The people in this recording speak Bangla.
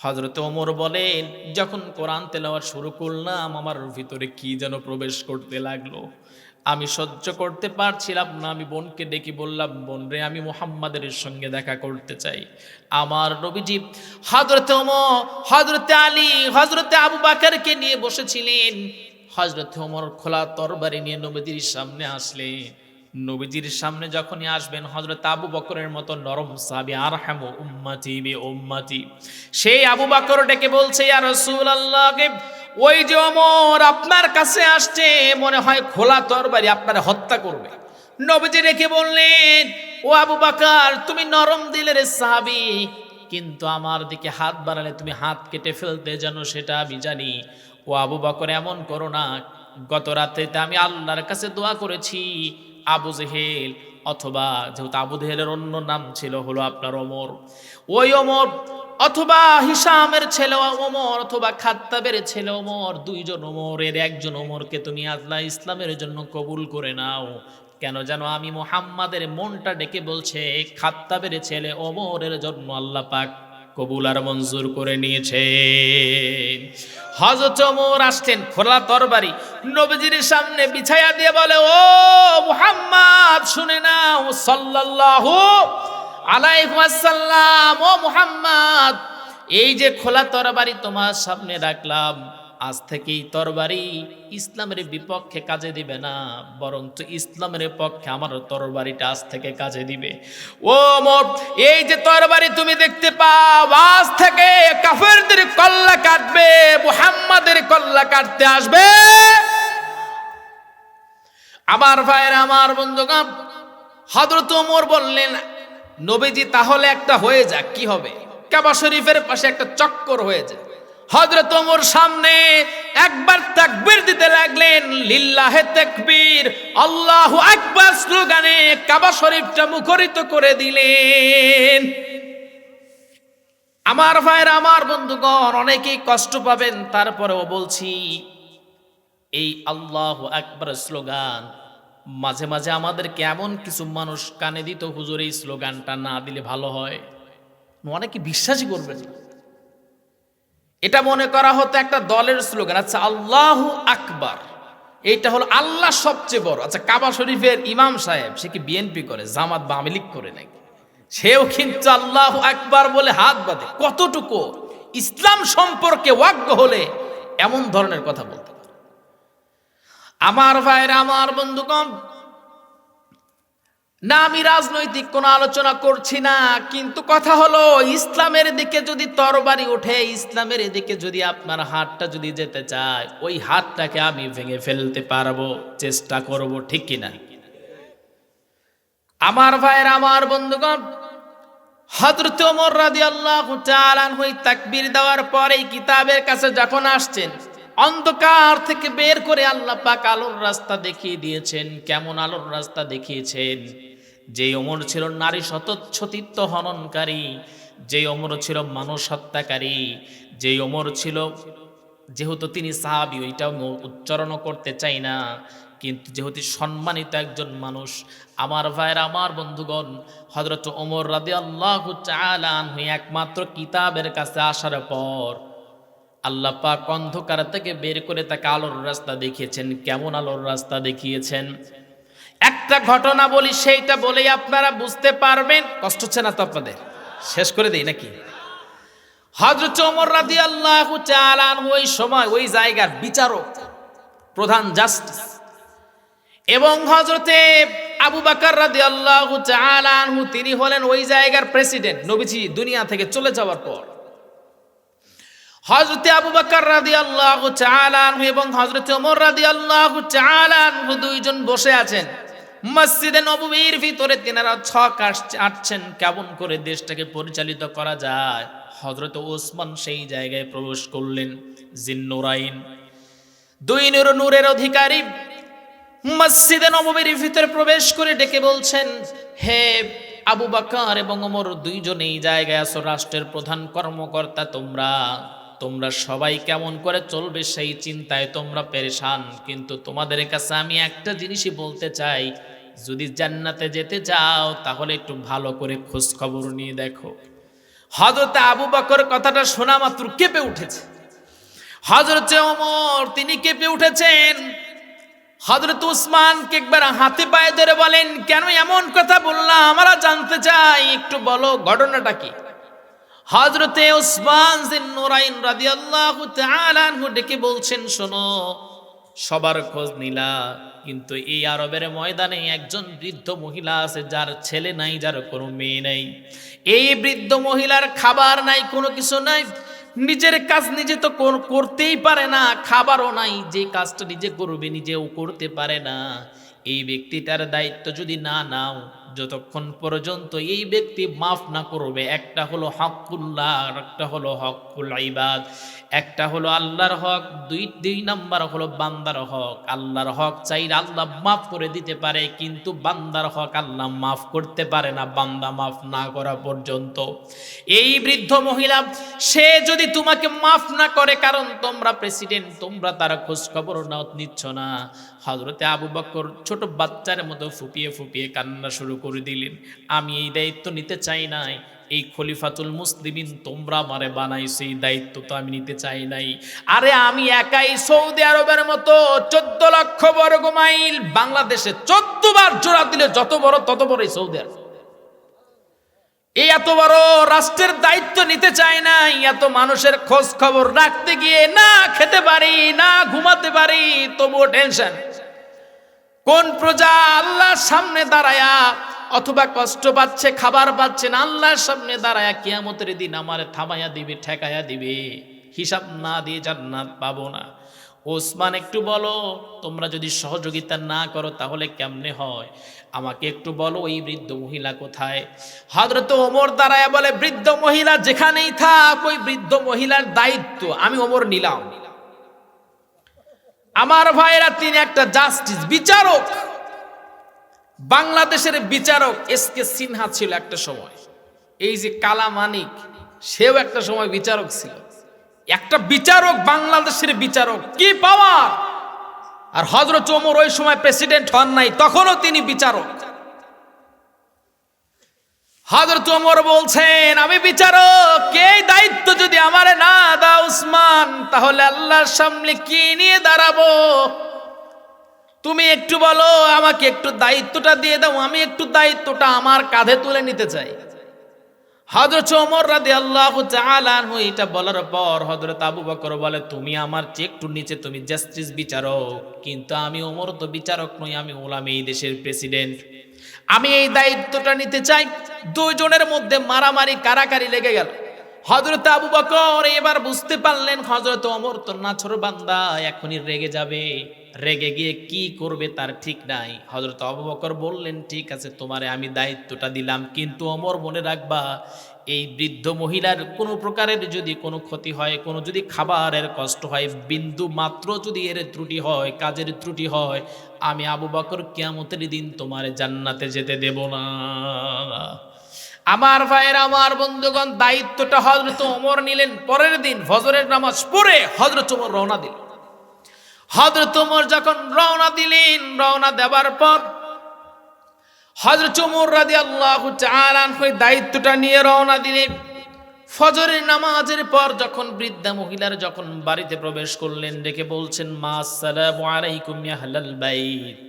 হজরত ওমর বলেন, যখন কোরআন তেলাওয়ার শুরু করলাম, আমার ভিতরে কি যেন প্রবেশ করতে লাগল। আমি সহ্য করতে পারছিলাম না, আমি বোনকে ডেকে বললাম, বোন রে, আমি মোহাম্মদের সঙ্গে দেখা করতে চাই। আমার নবীজি হজরতে ওমর হজরতে আলী হজরতে আবু বাকারকে নিয়ে বসেছিলেন। হজরতে ওমর খোলা তরবারি নিয়ে নবীজির সামনে আসলেন। নবীজির সামনে যখনই আসবেন হজরত আবু বকরের মতো নরম সাবি আর হ্যামো উম্মাতি বি উম্মাতি। সেই আবু বকর ডেকে বলছে, ইয়া রাসূলুল্লাহকে ওই যে ওমর আপনার কাছে আসছে, মনে হয় খোলা তরবারি আপনার হত্যা করবে। নবীজি রেখে বললেন, ও আবু বাকার, তুমি নরম দিলের সাহাবি, কিন্তু আমার দিকে হাত বাড়ালে তুমি হাত কেটে ফেলতে জানো সেটা আমি জানি। ও আবু বকর, এমন করো না। গত রাতে আমি আল্লাহর কাছে দোয়া করেছি আবু জেহেল অথবা যেহেতু আবু জেহেলের অন্য নাম ছিল, হলো আপনার ওমর। ওই ওমর অথবা হিসামের ছেলে ওমর অথবা খাত্তাবের ছেলে ওমর, দুইজন ওমরের, একজন ওমরকে তুমি আল্লাহ ইসলামের জন্য কবুল করে নাও। কেন জানো, আমি মোহাম্মাদের মনটা ডেকে বলছে, খাত্তাবের ছেলে ওমরের জন্য আল্লাহ পাক কবুল আর মঞ্জুর করে নিয়েছে। হজরত ওমর আসছেন খোলা তরবারি নবীজির সামনে বিছায়া দিয়ে বলে, ও মুহাম্মদ, এই যে খোলা তরবারি তোমার সামনে রাখলাম, আজ থেকে তরবারি ইসলামের বিপক্ষে কাজে দিবে না, বরঞ্চ ইসলামের পক্ষে আমার তরবারিটা আজ থেকে কাজে দিবে। ও মোর এই যে তরবারি তুমি দেখতে পাও, আজ থেকে কাফেরদের কল্লা কাটবে, মুহাম্মাদের কল্লা কাটতে আসবে। আমার ভাইয়ের, আমার বন্ধুগণ হযরত ওমর বললেন, নবীজি, তাহলে একটা হয়ে যাক, কি হবে? কাবা শরীফের পাশে একটা চক্কর হয়ে যায়। হযরত ওমর সামনে একবার তাকবীর দিতে লাগলেন, লিল্লাহে তাকবীর, আল্লাহু আকবার স্লোগানে কাবা শরীফটা মুখরিত করে দিলেন। আমার ভাইয়ের আমার বন্ধুগণ, অনেকেই কষ্ট পাবেন, তারপরেও বলছি, এই আল্লাহ আকবার স্লোগান মাঝে মাঝে আমাদেরকে এমন কিছু মানুষ কানে দিত, হুজুর, এই স্লোগানটা না দিলে ভালো হয়? অনেকে বিশ্বাসই করবেন না। এটা মনে করা হতো একটা দলের স্লোগান আচ্ছা আল্লাহ আকবার। এইটা হলো আল্লাহ সবচেয়ে বড়। আচ্ছা কাবা শরীফের ইমাম সাহেব, সে কি বিএনপি করে, জামাত বা আমিলিক করে নাকি? সেও কিন্তু আল্লাহ আকবার বলে হাত বাঁধে। কতটুকু? ইসলাম সম্পর্কে ওয়াজ্ঞ হলে এমন ধরনের কথা বলতে আমার ভাইরা, আমার বন্ধুগণ, না আমি রাজনৈতিক কোনো আলোচনা করছি না, কিন্তু কথা হলো ইসলামের দিকে যদি তরবারি ওঠে, ইসলামের দিকে যদি আপনার হাতটা যদি যেতে চায়, ওই হাতটাকে আমি ভেঙে ফেলতে পারব, চেষ্টা করব, ঠিক কিনা? আমার ভাইয়ের আমার বন্ধুগণ, হযরত ওমর রাদিয়াল্লাহু তাআলা হই তাকবীর দেওয়ার পরেই কিতাবের কাছে যখন আসছেন অন্ধকার থেকে বের করে আল্লাহ পাক আলোর রাস্তা দেখিয়ে দিয়েছেন। কেমন আলোর রাস্তা দেখিয়েছেন? যে অমর ছিল নারী শতচ্ছতিত্ব হননকারী যে ওমর ছিল মানুষ হত্যাকারী যে অমর ছিল, যেহেতু তিনি সাহাবি, ওইটাও উচ্চারণ করতে চাই না। কিন্তু যেহেতু সম্মানিত একজন মানুষ, আমার ভাইয়ের, আমার বন্ধুগণ হজরত ওমর রাদি আল্লাহ চালান একমাত্র কিতাবের কাছে আসার পর আল্লাহ পাক অন্ধকার থেকে বের করে তাকে আলোর রাস্তা দেখিয়েছেন। কেমন আলোর রাস্তা দেখিয়েছেন? একটা ঘটনা বলি, সেইটা বলেই আপনারা বুঝতে পারবেন। কষ্ট হচ্ছে না তো আপনাদের? শেষ করে দেই নাকি? হজরত ওমর রাদি আল্লাহ ওই সময় ওই জায়গার বিচারক, প্রধান জাস্টিস এবং হজরতে আবু বাকার রাদি আল্লাহ তিনি হলেন ওই জায়গার প্রেসিডেন্ট নবীজি দুনিয়া থেকে চলে যাওয়ার পর। হজরতে আবু বাকার রাদি আল্লাহ চালানহু এবং হজরতে ওমর রাদি আল্লাহ চালানহু দুইজন বসে আছেন। মসজিদে নববীর ভিতরে তিনারা ছক আটছেন, কেমন করে দেশটাকে পরিচালিত করা যায়। হজরত ওসমান সেই জায়গায় প্রবেশ করলেন, জিন্নুরাইন। দুই নূর নূরের অধিকারী মসজিদে নববীর ভিতরে প্রবেশ করে ডেকে বলছেন, হে আবু বাকার এবং ওমর দুইজন এই জায়গায় আছো, রাষ্ট্রের প্রধান কর্মকর্তা তোমরা। তোমরা সবাই কেমন করে চলবে সেই চিন্তায় তোমরা পেরেশান। কিন্তু তোমাদের কাছে আমি একটা জিনিসই বলতে চাই, যদি জান্নাতে যেতে চাও, তাহলে একটু ভালো করে খোঁজ খবর নিয়ে দেখো। হজরত আবু বকর কথাটা শোনা মাত্র কেঁপে উঠেছে। হজরত ওমর, তিনি কেঁপে উঠেছেন। হজরত উসমানকে একবার হাতে পায়ে ধরে বলেন, কেন এমন কথা বললাম? আমরা জানতে চাই, একটু বলো, ঘটনাটা কি? হজরতে উসমান জিন নুরাইন রাদিয়াল্লাহু তাআলা ডেকে বলছেন, শোনো, সবার খোঁজ নিলা। কিন্তু এই আরবের ময়দানে একজন বৃদ্ধ মহিলা আছে, যার ছেলে নাই, যার কোনো মেয়ে নাই। এই বৃদ্ধ মহিলার খাবার নাই, কোনো কিছু নাই। নিজের কাজ নিজে তো কোর- করতেই পারে না, খাবারও নাই। যে কাজটা নিজে করবে, নিজেও করতে পারে না। এই ব্যক্তিটার দায়িত্ব যদি না নাও যতক্ষণ পর্যন্ত এই ব্যক্তি মাফ না করবে, একটা হলো হকুল্লাহ আর একটা হলো হকুল ইবাদ। একটা হলো আল্লাহর হক, দুই দুই নাম্বার হলো বান্দার হক। আল্লাহর হক চাইলে আল্লাহ মাফ করে দিতে পারে, কিন্তু বান্দার হক আল্লাহ মাফ করতে পারে না, বান্দা মাফ না করা পর্যন্ত। এই বৃদ্ধ মহিলা, সে যদি তোমাকে মাফ না করে, কারণ তোমরা প্রেসিডেন্ট তোমরা তার খোঁজ খবর নাও, নিচ্ছ না। হজরতে আবু বকর ছোট বাচ্চার মতো ফুপিয়ে ফুপিয়ে কান্না শুরু করে দিলেন। আমি এই দায়িত্ব নিতে চাই নাই। এই খলিফাতুল মুসলিমিন তোমরা আমারে বানাইছো, এই দায়িত্ব তো আমি নিতে চাই নাই। আরে আমি একাই সৌদি আরবের মতো চোদ্দ লক্ষ বর্গ মাইল বাংলাদেশে চোদ্দ বার জোড়া দিলে যত বড় তত বড় এই সৌদি আরব। এই এত বড় রাষ্ট্রের দায়িত্ব নিতে চায় না এত মানুষের খোঁজ খবর রাখতে গিয়ে না খেতে পারি, না ঘুমাতে পারি, তবুও টেনশন। কোন প্রজা আল্লাহর সামনে দাঁড়ায়া অথবা কষ্ট পাচ্ছে, খাবার পাচ্ছে না, আল্লাহর সামনে দাঁড়ায়া কিয়ামতের দিন আমার থামাইয়া দিবে ঠেকায়া দিবে। হিসাব না দিয়ে জান্নাত পাবো না। ওসমান, একটু বলো, তোমরা যদি সহযোগিতা না করো তাহলে কেমনে হয়? আমাকে একটু বলো, ওই বৃদ্ধ মহিলা কোথায়? হজরত ওমর দাঁড়ায়া বলে, বৃদ্ধ মহিলা যেখানেই থাক, ওই বৃদ্ধ মহিলার দায়িত্ব, আমি ওমর নিলাম। আমার ভাইরা তিনি একটা জাস্টিস বিচারক। বাংলাদেশের বিচারক এস কে সিনহা ছিল একটা সময়। এই যে কালা মানিক, সেও একটা সময় বিচারক ছিল। একটা বিচারক, বাংলাদেশের বিচারক, কি পাওয়ার? আর হজরত ওমর ওই সময় প্রেসিডেন্ট হন নাই, তখনও তিনি বিচারক। হজরত ওমর বলছেন, আমি বিচারক, কে দায়িত্ব যদি আমারে না দাও উসমান, তাহলে আল্লাহর সামনে কি নিয়ে দাঁড়াবো? তুমি একটু বলো, আমাকে একটু দায়িত্বটা দিয়ে দাও, আমি একটু দায়িত্বটা আমার কাঁধে তুলে নিতে চাই। হজরত ওমর রাদি আল্লাহ আনহু এটা বলার পর হজরত আবু বকর বলে, তুমি আমার চেয়ে একটু নিচে, তুমি জাস্টিস বিচারক। কিন্তু আমি ওমর তো বিচারক নই, আমি ওলাম এই দেশের প্রেসিডেন্ট আমি এই দায়িত্বটা নিতে চাই। দুইজনের মধ্যে মারামারি কারাকারি লেগে গেল। হজরত আবু বকর এবার বুঝতে পারলেন হজরত অমর তো নাছর বান্দা, এখনই রেগে যাবে। রেগে গিয়ে কি করবে তার ঠিক নাই। হজরত আবু বকর বললেন, ঠিক আছে, তোমারে আমি দায়িত্বটা দিলাম, কিন্তু অমর মনে রাখবা, এই বৃদ্ধ মহিলার কোনো প্রকারের যদি কোনো ক্ষতি হয়, কোনো যদি খাবারের কষ্ট হয়, বিন্দু মাত্র যদি এর ত্রুটি হয়, কাজের ত্রুটি হয়, আমি আবু বকর কিয়ামতের দিন তোমার জান্নাতে যেতে দেব না। আমার ভাইয়ের, আমার বন্ধুগণ, দায়িত্বটা হজরত ওমর নিলেন, পরের দিন ফজরের নামাজ পড়ে হজরত ওমর রওনা দিল হজরত উমর যখন রওনা দিলেন, রওনা দেবার পর হজরত উমর রাজি আল্লাহ চালান হয়ে দায়িত্বটা নিয়ে রওনা দিলেন। ফজরের নামাজের পর যখন বৃদ্ধা মহিলার যখন বাড়িতে প্রবেশ করলেন, ডেকে বলছেন, মা, আসসালামু আলাইকুম ইয়া আহলাল বাইত।